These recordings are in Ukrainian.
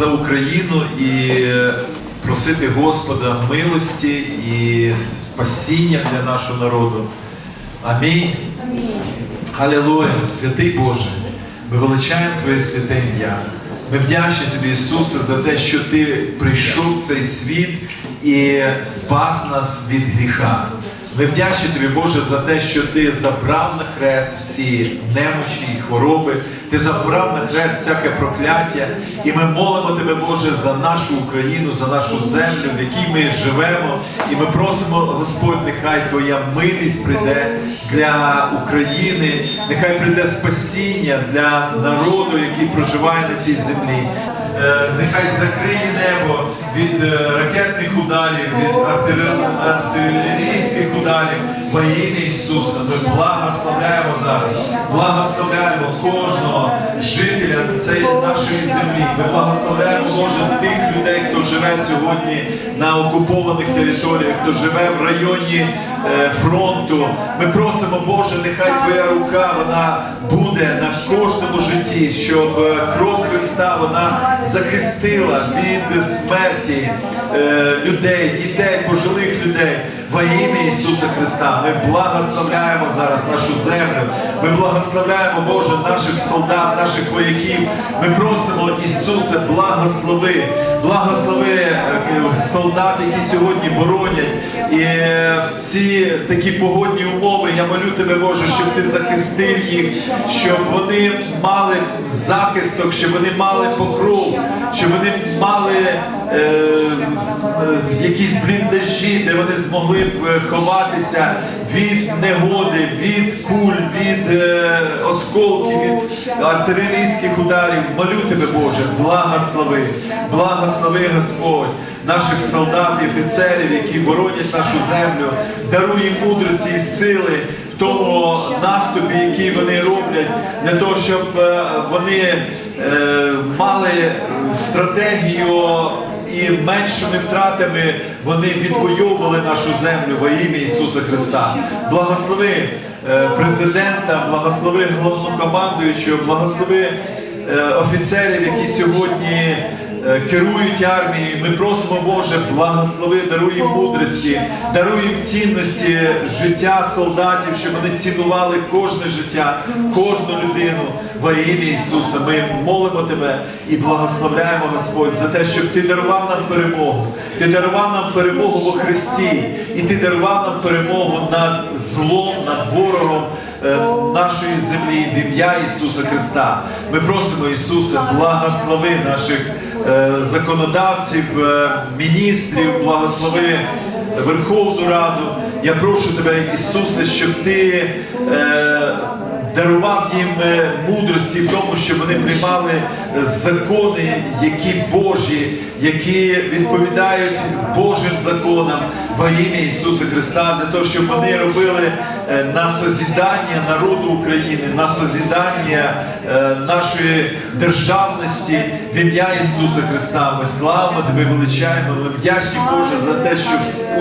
за Україну і просити Господа милості і спасіння для нашого народу. Амінь. Алілуя, святий Боже, ми величаємо Твоє святе ім'я. Ми вдячні Тобі, Ісусе, за те, що Ти прийшов в цей світ і спас нас від гріха. Ми вдячні Тобі, Боже, за те, що Ти забрав на хрест всі немочі і хвороби, Ти забрав на хрест всяке прокляття. І ми молимо Тебе, Боже, за нашу Україну, за нашу землю, в якій ми живемо. І ми просимо, Господь, нехай Твоя милість прийде для України, нехай прийде спасіння для народу, який проживає на цій землі. Е, Нехай закриє небо від е, ракетних ударів, від артилерійських ударів во ім'я Ісуса. Ми благословляємо зараз, благословляємо кожного жителя цієї нашої землі. Ми благословляємо Боже тих людей, хто живе сьогодні на окупованих територіях, хто живе в районі фронту. Ми просимо, Боже, нехай Твоя рука вона буде на кожному житті, щоб е, кров Христа вона захистила від смерті е, людей, дітей, пожилих людей. Во ім'я Ісуса Христа ми благословляємо зараз нашу землю. Ми благословляємо, Боже, наших солдат, наших вояків. Ми просимо Ісусе, благослови, благослови е, солдат, які сьогодні боронять. І е, в ці такі погодні умови я молю тебе, Боже, щоб ти захистив їх, щоб вони мали захисток, щоб вони мали покров, щоб вони мали е, якісь бліндажі, де вони змогли б е, ховатися від негоди, від куль, від е, осколків, від артилерійських ударів. Молю тебе, Боже, благослови, благослови Господь наших солдат і офіцерів, які боронять нашу землю, даруй мудрості і сили тому наступі, який вони роблять, для того, щоб е, вони мали стратегію і меншими втратами вони відвоювали нашу землю во ім'я Ісуса Христа. Благослови е, президента, благослови головнокомандуючого, благослови е, офіцерів, які сьогодні керують армією. Ми просимо, Боже, благослови, даруй їм мудрості, даруй їм цінності життя солдатів, щоб вони цінували кожне життя, кожну людину во ім'я Ісуса. Ми молимо Тебе і благословляємо, Господь, за те, щоб Ти дарував нам перемогу. Ти дарував нам перемогу во Христі, і Ти дарував нам перемогу над злом, над ворогом е, нашої землі в ім'я Ісуса Христа. Ми просимо Ісуса, благослови наших е, законодавців, е, міністрів, благослови Верховну Раду. Я прошу тебе, Ісусе, щоб ти. Е, дарував їм е, мудрості в тому, щоб вони приймали е, закони, які Божі, які відповідають Божим законам во ім'я Ісуса Христа, для того, щоб вони робили е, на созідання народу України, на созідання е, нашої державності в ім'я Ісуса Христа. Ми славимо Тебе, величаємо. Ми вдячні Боже за те, що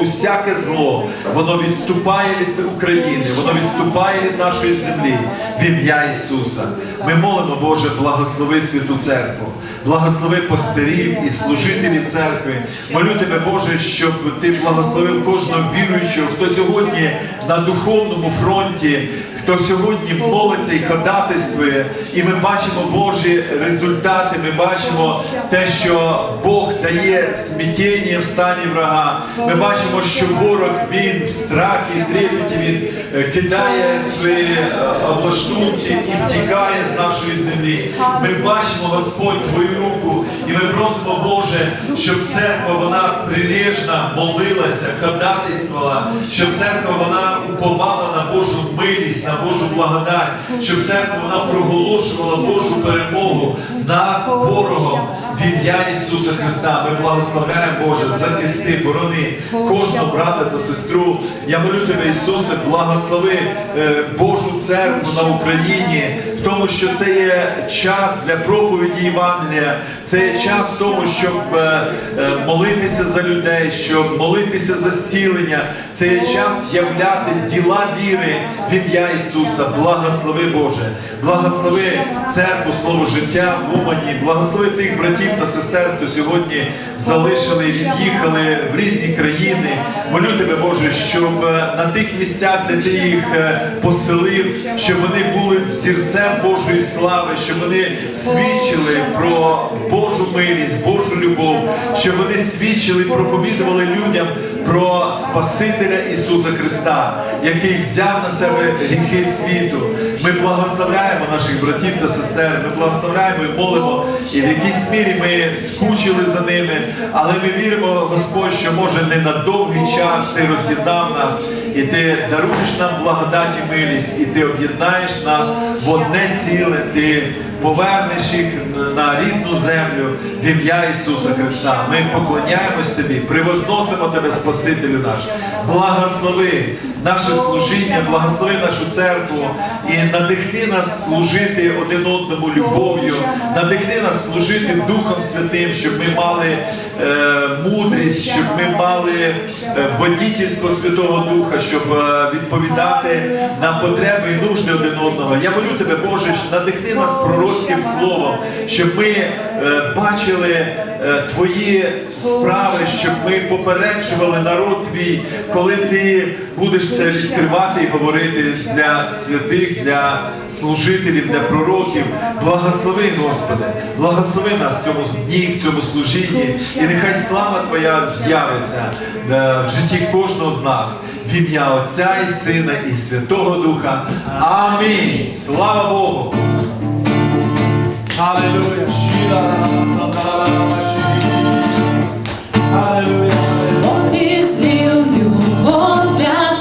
усяке зло воно відступає від України, воно відступає від нашої землі в ім'я Ісуса. Ми молимо, Боже, благослови святу церкву, благослови пастирів і служителів церкви. Молю тебе, Боже, щоб ти благословив кожного віруючого, хто сьогодні на духовному фронті, хто сьогодні молиться і ходатайствує. І ми бачимо Божі результати. Ми бачимо те, що Бог дає смітіння в стані врага. Ми бачимо, що ворог він в страхі, трепеті, він е, кидає свої е, облаштунки і втікає з нашої землі. Ми бачимо, Господь, Твою руку, і ми просимо, Боже, щоб церква вона прилежно молилася, ходатайствувала, щоб церква вона уповала на Божу милість, Божу благодать, щоб церква вона проголошувала Божу перемогу над ворогом. В ім'я Ісуса Христа ми благословляємо Боже, захисти, борони кожного брата та сестру. Я молю тебе, Ісусе, благослови е, Божу церкву на Україні, в тому, що це є час для проповіді Євангелія, це є час в тому, щоб е, е, молитися за людей, щоб молитися за зцілення. Це є час являти діла віри в ім'я. Ісуса, благослови Боже, благослови церкву, слово життя в Умані, благослови тих братів та сестер, хто сьогодні залишили, від'їхали в різні країни. Молю тебе, Боже, щоб е, на тих місцях, де ти їх е, поселив, щоб вони були зірцем Божої слави, щоб вони свідчили про Божу милість, Божу любов, щоб вони свідчили, проповідували людям про Спасителя Ісуса Христа, який взяв на себе гріхи світу. Ми благословляємо наших братів та сестер, ми благословляємо і молимо, і в якійсь мірі ми скучили за ними, але ми віримо, Господь, що може не на довгий час ти роз'єднав нас, і ти даруєш нам благодать і милість, і ти об'єднаєш нас в одне ціле, ти повернеш їх на рідну землю в ім'я Ісуса Христа. Ми поклоняємось Тобі, превозносимо Тебе, Спасителю наш. Благослови наше служіння, благослови нашу церкву і надихни нас служити один одному любов'ю, надихни нас служити Духом Святим, щоб ми мали мудрість, щоб ми мали е, водітельство Святого Духа, щоб е, відповідати на потреби і нужди один одного. Я молю тебе, Боже, надихни нас пророцьким словом, щоб ми е, бачили е, твої справи, щоб ми попереджували народ твій, коли ти будеш це відкривати і говорити для святих, для служителів, для пророків. Благослови, Господи, благослови нас в цьому дні, в цьому служінні, і нехай слава Твоя з'явиться е, в житті кожного з нас. В ім'я Отця і Сина і Святого Духа. Амінь. Слава Богу! Аллилуйя. Аллилуйя. Он излил любовь для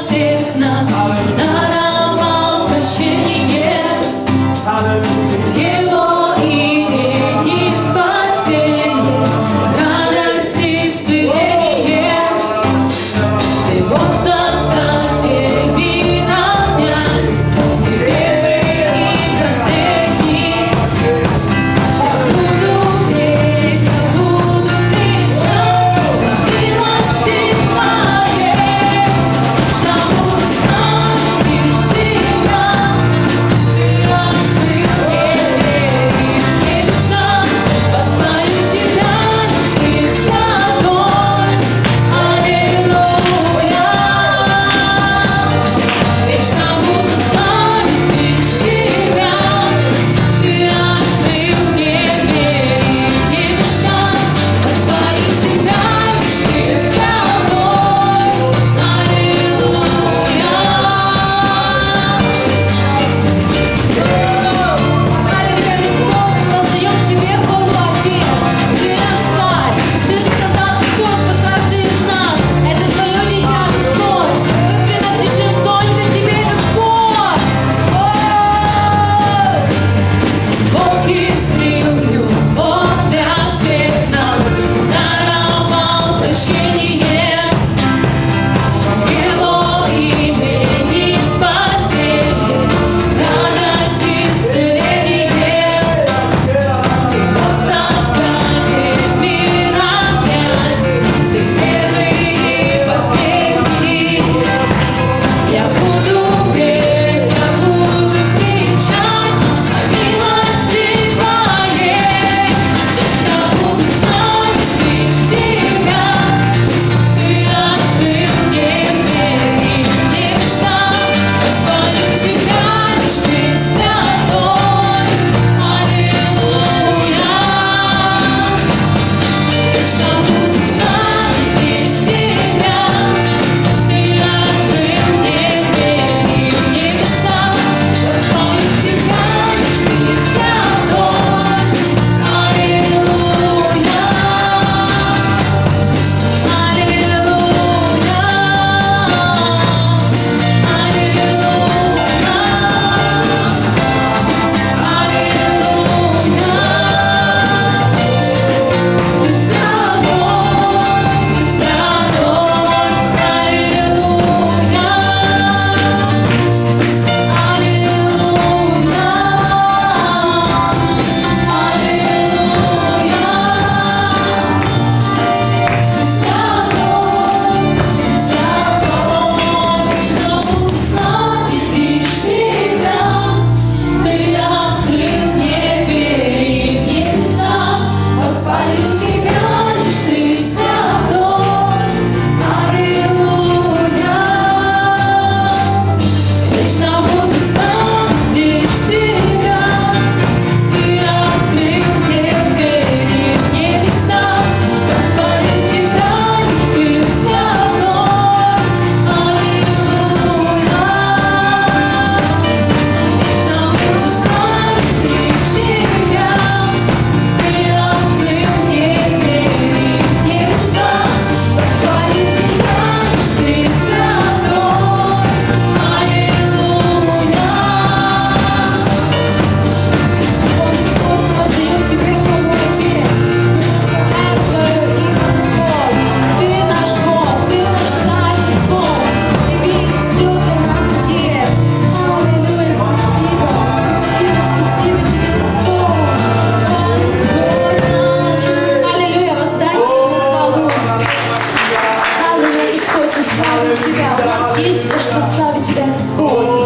что славит тебя Господь.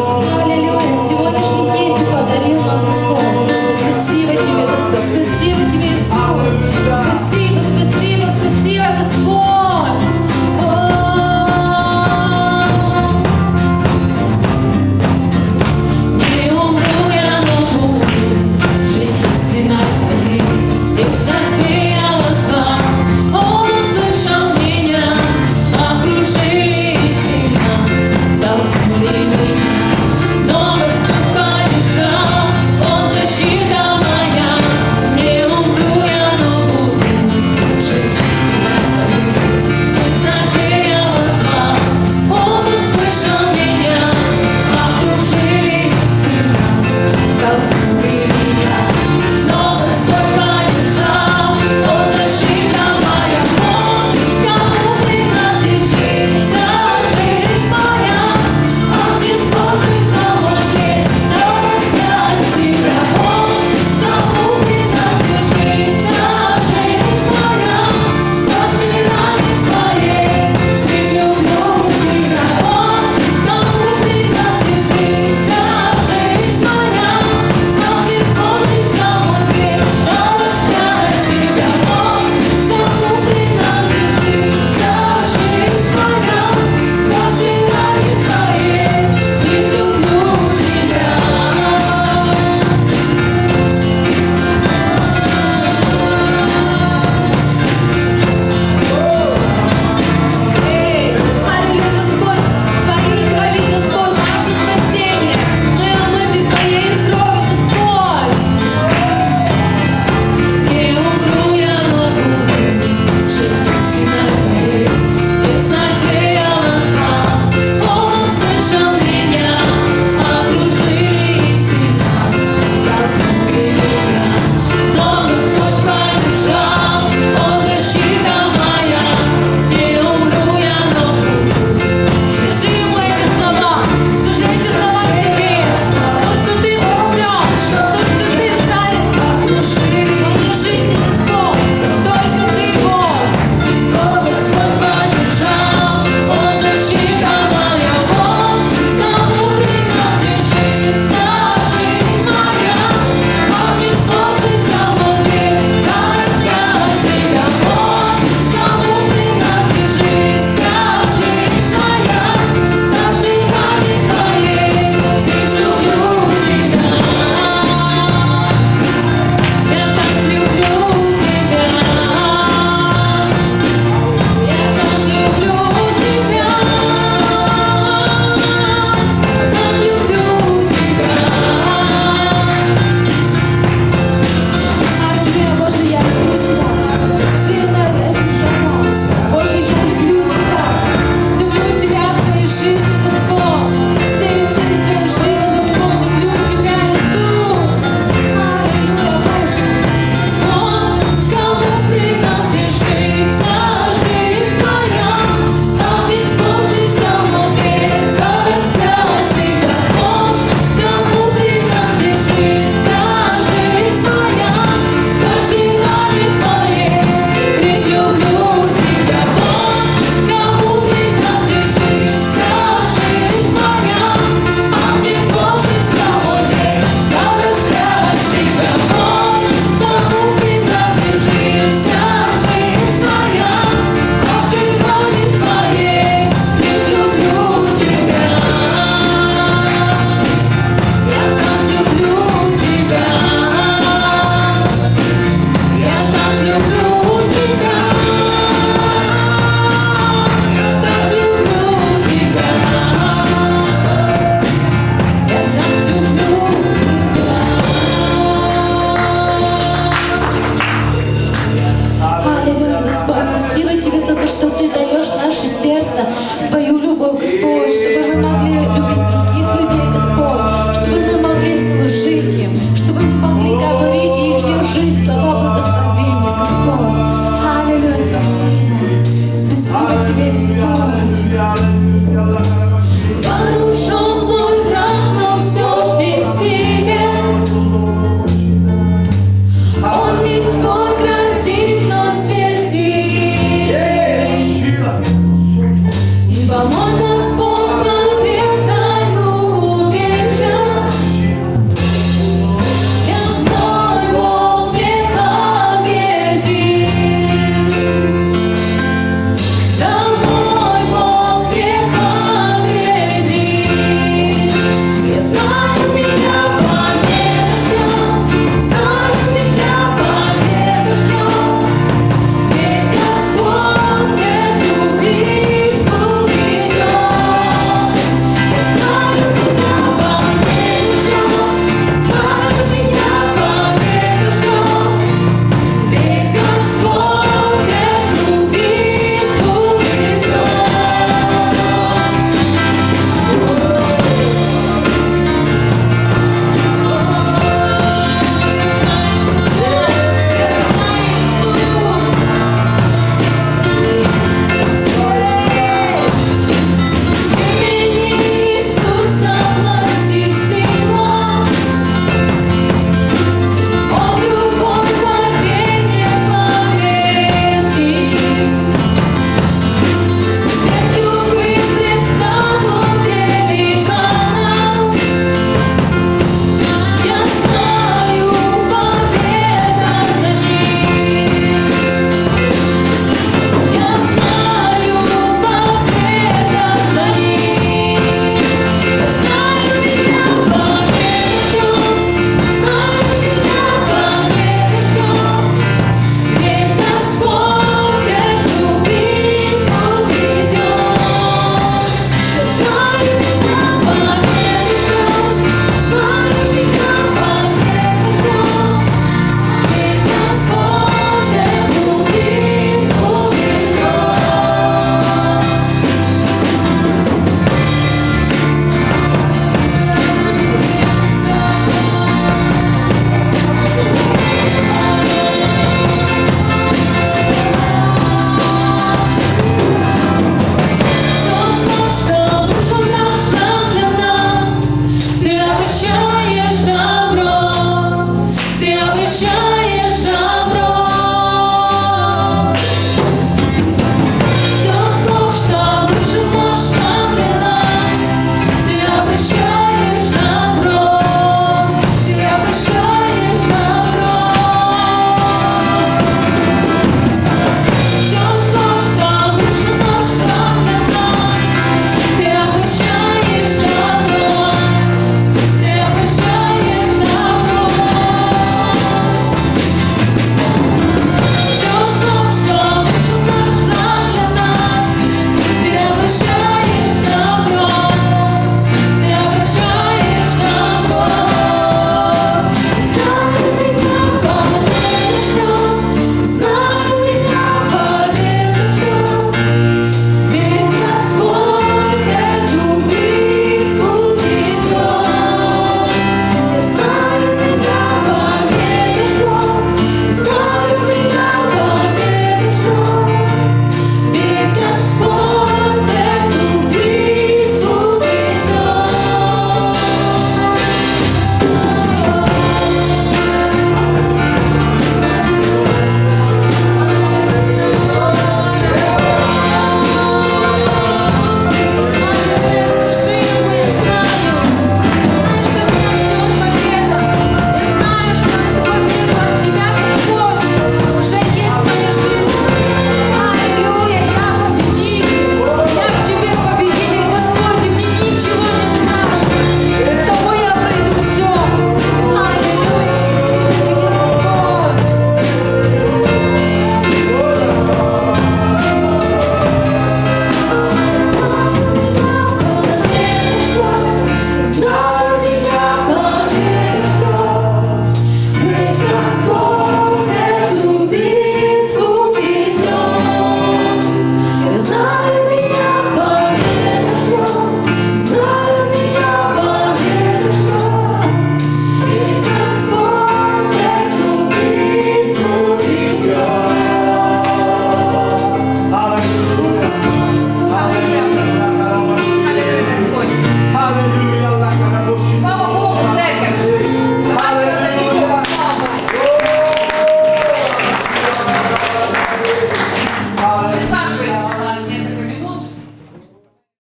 Спасибо. Спасибо Тебе, Господь. Вооружен